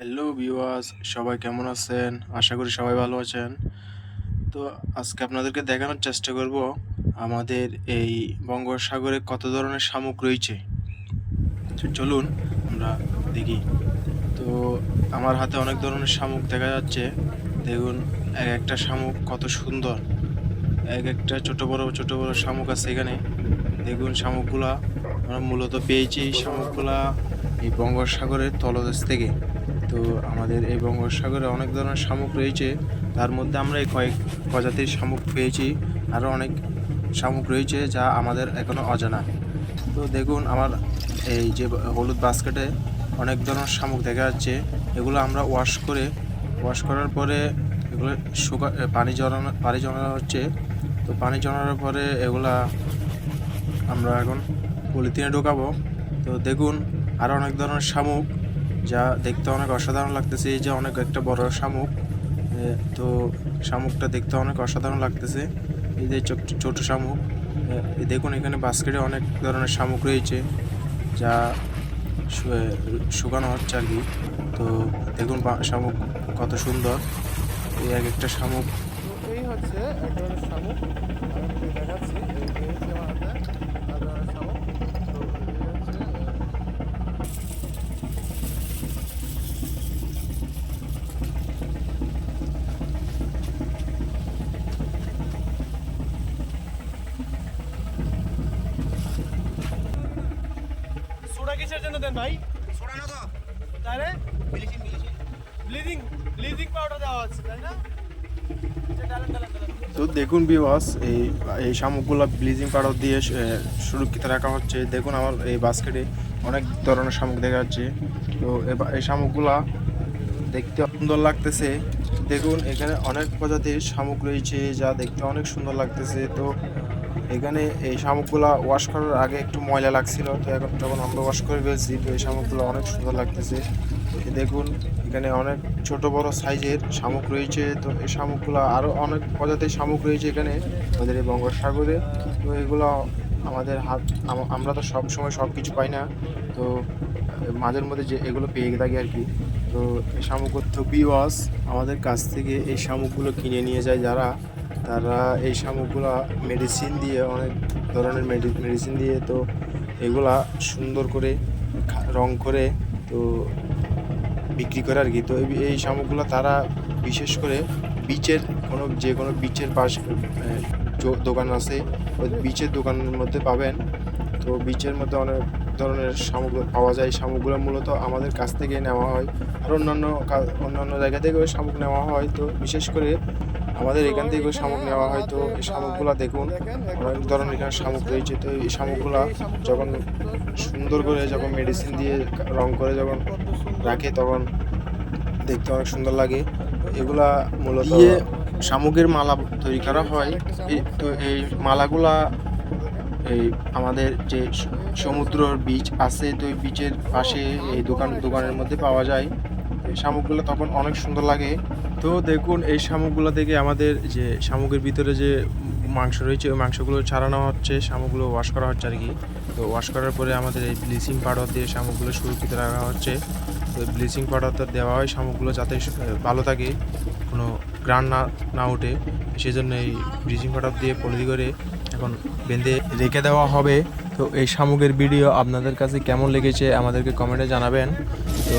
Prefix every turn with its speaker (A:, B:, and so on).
A: Hello viewers সবাই কেমন আছেন? আশা করি সবাই ভালো আছেন। তো আজকে আপনাদেরকে দেখানোর চেষ্টা করব আমাদের এই বঙ্গোপসাগরে কত ধরনের শামুক রয়েছে। চলুন আমরা দেখি। তো আমার হাতে অনেক ধরনের শামুক দেখা যাচ্ছে। দেখুন, এক একটা শামুক কত সুন্দর। এক একটা ছোট বড় ছোট বড় শামুক আছে এখানে। দেখুন, শামুকগুলা আমরা মূলত পেয়েছি এই শামুকগুলা এই বঙ্গোপসাগরের তলদেশ থেকে। তো আমাদের এই বঙ্গোপসাগরে অনেক ধরনের শামুক রয়েছে। তার মধ্যে আমরা এই কয়েক প্রজাতির শামুক পেয়েছি। আরও অনেক শামুক রয়েছে যা আমাদের এখনও অজানা। তো দেখুন, আমার এই যে হলুদ বাস্কেটে অনেক ধরনের শামুক দেখা যাচ্ছে। এগুলো আমরা ওয়াশ করে, ওয়াশ করার পরে এগুলো শুকা পানি জড়ানো পানি জড়ানো হচ্ছে। তো পানি জড়ানোর পরে এগুলা আমরা এখন পলিথিনে ঢোকাবো। তো দেখুন, আরও অনেক ধরনের শামুক। যা দেখতে অনেক অসাধারণ লাগতেছে, এই যে অনেক একটা বড় শামুক তো শামুকটা দেখতে অনেক অসাধারণ লাগতেছে, এই যে ছোট শামুক দেখুন এখানে বাস্কেটে অনেক ধরনের শামুক রয়েছে, যা শুকানো হচ্ছে আর কি, তো দেখুন শামুক কত সুন্দর, এই এক একটা শামুক।
B: এই হচ্ছে শামুক দেখাচ্ছি। কিসের জন্য দেন ভাই।
C: সোডা না তো
B: তাহলে
C: মিলিশিন
B: ব্লিডিং ব্লিডিং পাউডার দেওয়া হচ্ছে তাই না।
A: তো দেখুন বিওয়াস এই এই শামুকগুলো ব্লিচিং পাউডার দিয়ে সুরক্ষিত রাখা হচ্ছে। দেখুন আমার এই বাস্কেটে অনেক ধরনের শামুক দেখা যাচ্ছে। তো এই শামুকগুলা দেখতে সুন্দর লাগতেছে। দেখুন এখানে অনেক প্রজাতির শামুক রয়েছে যা দেখতে অনেক সুন্দর লাগতেছে। তো এখানে এই শামুকগুলো ওয়াশ করার আগে একটু ময়লা লাগছিল, তো এখন যখন আমরা ওয়াশ করে ফেলছি, তো এই শামুকগুলো অনেক সুন্দর লাগতেছে। দেখুন, এখানে অনেক ছোট বড় সাইজের শামুক রয়েছে, তো এই শামুকগুলো আরও অনেক প্রজাতির শামুক রয়েছে এখানে। আমাদের এই বঙ্গোপসাগরে, তো এগুলো আমাদের হাত, আম- আমরা তো সব সময় সব কিছু পাই না, তো মাঝের মধ্যে যে এগুলো পেয়ে থাকি আর কি। তো এই শামুক তো বিওয়াস। আমাদের কাছ থেকে এই শামুকগুলো কিনে নিয়ে যায় যারা তারা এই শামুকগুলো মেডিসিন দিয়ে, অনেক ধরনের মেডিসিন দিয়ে তো এগুলা সুন্দর করে রং করে তো বিক্রি করে আর কি। তো এই- শামুকগুলো তারা বিশেষ করে বিচের কোনো, যে কোনো বিচের পাশ দোকান আছে, ওই বিচের দোকানের মধ্যে পাবেন। তো বিচের মধ্যে অনেক ধরনের শামুক পাওয়া যায়। শামুকগুলো মূলত আমাদের কাছ থেকে নেওয়া হয়। আর অন্যান্য অন্যান্য জায়গা থেকেও শামুক নেওয়া হয়। তো বিশেষ করে আমাদের এখান থেকে শামুক নেওয়া হয়। তো এই শামুকগুলো দেখুন অনেক ধরনের এখানে শামুক রয়েছে। তো এই শামুকগুলো যখন সুন্দর করে যখন মেডিসিন দিয়ে রং করে যখন রাখে তখন দেখতে অনেক সুন্দর লাগে। এগুলা মূলত শামুকের মালা তৈরি করা হয়। এই- তো এই মালাগুলা এই আমাদের যে সমুদ্রর বীচ আছে তো এই বিচের পাশে এই দোকান দোকানের মধ্যে পাওয়া যায়। এই শামুকগুলো তখন অনেক সুন্দর লাগে। তো দেখুন, এই শামুকগুলো থেকে আমাদের যে শামুকের ভিতরে যে মাংস রয়েছে, ওই মাংসগুলো ছাড়ানো হচ্ছে, শামুকগুলো ওয়াশ করা হচ্ছে আর কি। তো ওয়াশ করার পরে আমাদের এই ব্লিচিং পাউডার দিয়ে শামুকগুলো সুরক্ষিত রাখা হচ্ছে। তো ব্লিচিং পাউডারটা দেওয়া হয় শামুকগুলো যাতে ভালো থাকে, কোনো গ্রান না না ওঠে। সেজন্য এই ব্লিচিং পাউডার দিয়ে পলিথি করে এখন বেঁধে রেখে দেওয়া হবে। তো এই শামুকের ভিডিও আপনাদের কাছে কেমন লেগেছে আমাদেরকে কমেন্টে জানাবেন। তো